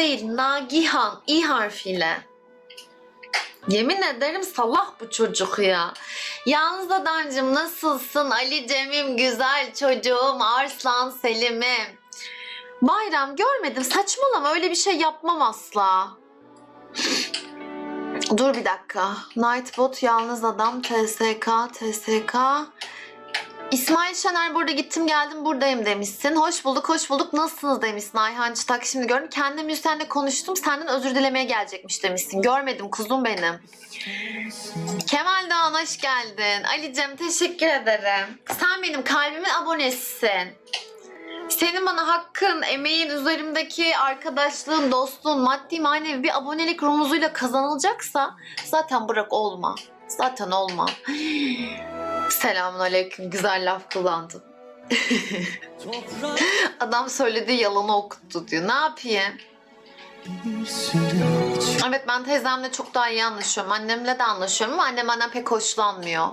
değil. Nagihan. İ harfiyle. Yemin ederim sallah bu çocuk ya. Yalnız Adancım nasılsın? Ali Cem'im güzel çocuğum. Arslan Selim'im. Bayram görmedim. Saçmalama öyle bir şey yapmam asla. Dur bir dakika. Nightbot yalnız adam TSK TSK İsmail Şener burada gittim geldim buradayım demişsin. Hoş bulduk hoş bulduk nasılsınız demişsin Ayhan Çıtak şimdi gördüm. Kendim Hüseyin'le konuştum senden özür dilemeye gelecekmiş demişsin. Görmedim kuzum benim. Kemal Dağın hoş geldin. Ali'cim teşekkür ederim. Sen benim kalbimin abonesisin. Senin bana hakkın, emeğin, üzerimdeki arkadaşlığın, dostluğun, maddi manevi bir abonelik rumuzuyla kazanılacaksa zaten bırak olma. Zaten olma. Selamun aleyküm. Güzel laf kullandım. Adam söylediği yalanı okuttu diyor. Ne yapayım? Evet ben teyzemle çok daha iyi anlaşıyorum. Annemle de anlaşıyorum ama annem benden pek hoşlanmıyor.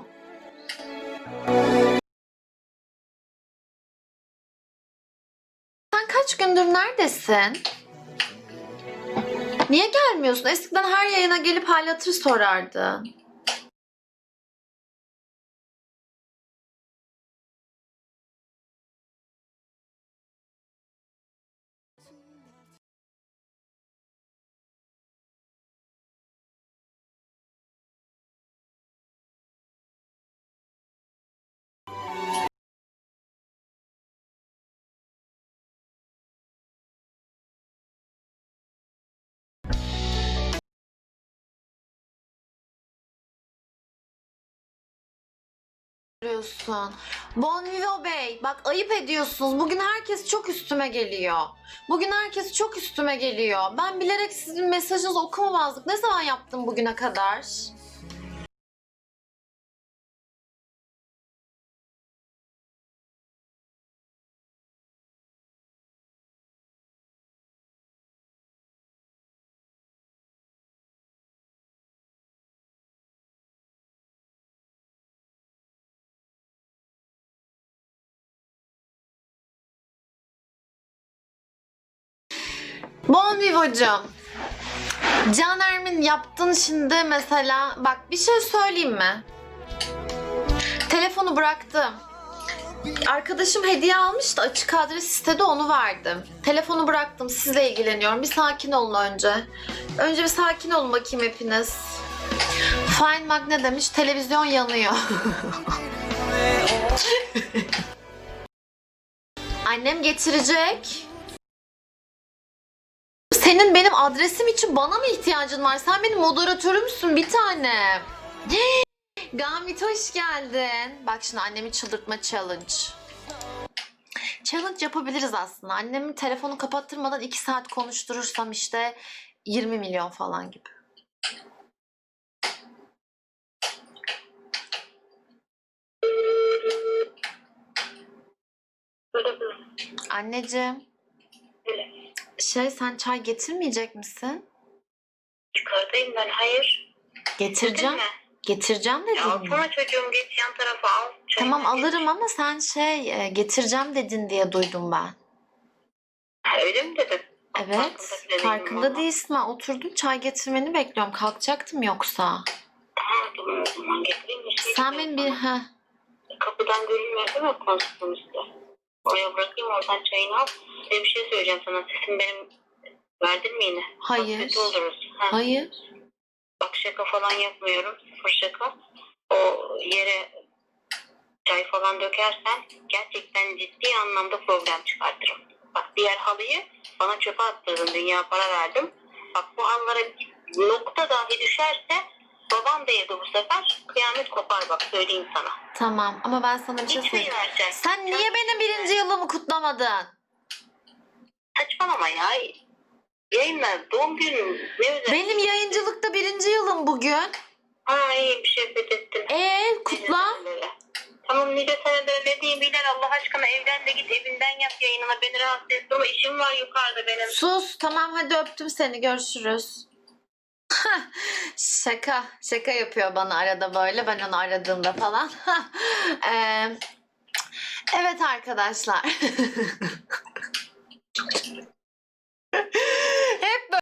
Sen kaç gündür neredesin? Niye gelmiyorsun? Eskiden her yayına gelip hal hatır sorardın. Görüyorsun. Bon Vivo Bey, bak ayıp ediyorsunuz. Bugün herkes çok üstüme geliyor. Bugün herkes çok üstüme geliyor. Ben bilerek sizin mesajınızı okumamazlık. Ne zaman yaptım bugüne kadar? Bon Vivo'cum. Canermin yaptın şimdi mesela bak bir şey söyleyeyim mi? Telefonu bıraktım. Arkadaşım hediye almış da açık adres istedi onu verdim. Telefonu bıraktım sizle ilgileniyorum. Bir sakin olun önce. Önce bir sakin olun bakayım hepiniz. Fine Mag ne demiş? Televizyon yanıyor. Annem getirecek. Senin benim adresim için bana mı ihtiyacın var? Sen benim moderatörümsün bir tane. Gamit hoş geldin. Bak şimdi annemi çıldırtma challenge. Challenge yapabiliriz aslında. Annemin telefonu kapattırmadan 2 saat konuşturursam işte 20 milyon falan gibi. Anneciğim. Şey sen çay getirmeyecek misin? Yukarıdayım ben. Hayır. Getireceğim. Dedin mi? Getireceğim Ya dedin mi? alsana çocuğum geç yan tarafa al. Çayını Tamam geç. alırım ama sen şey e, getireceğim dedin diye duydum ben. Ha, öyle mi dedim? Evet. Farkında bile değilim Farkında değilsin. Ben oturdum çay getirmeni bekliyorum. Kalkacaktım yoksa. Tamam dur o zaman getireyim bir şey. Sen benim bir ha Kapıdan görünmüyor değil mi konuştuğumuzda? Oraya bırakayım oradan çayını al. Bir şey söyleyeceğim sana. Sesim benim verdin mi yine? Bak, Hayır. kötü oluruz. Ha. Hayır. Bak şaka falan yapmıyorum. Sıfır şaka. O yere çay falan dökersen gerçekten ciddi anlamda problem çıkartırım. Bak diğer halıyı bana çöpe attırdın. Dünya para verdim. Bak bu anlara bir nokta dahi düşerse babam da yedi bu sefer. Kıyamet kopar bak söyleyeyim sana. Tamam ama ben sana bir şey Hiç söyleyeyim. vereceksin. Sen niye benim birinci yılımı kutlamadın? Saçmalama ya. Yayınlar doğum günüm ne özel. Benim yayıncılıkta birinci yılım bugün. Ha iyi bir şey fethettin. Ee kutla. Tamam nice seneler ne diyeyim Bilal Allah aşkına evden de git evinden yap yayınına beni rahatsız etme ama işim var yukarıda benim. Sus tamam hadi öptüm seni görüşürüz. Şaka şaka yapıyor bana arada böyle ben onu aradığımda falan. Eee, evet arkadaşlar.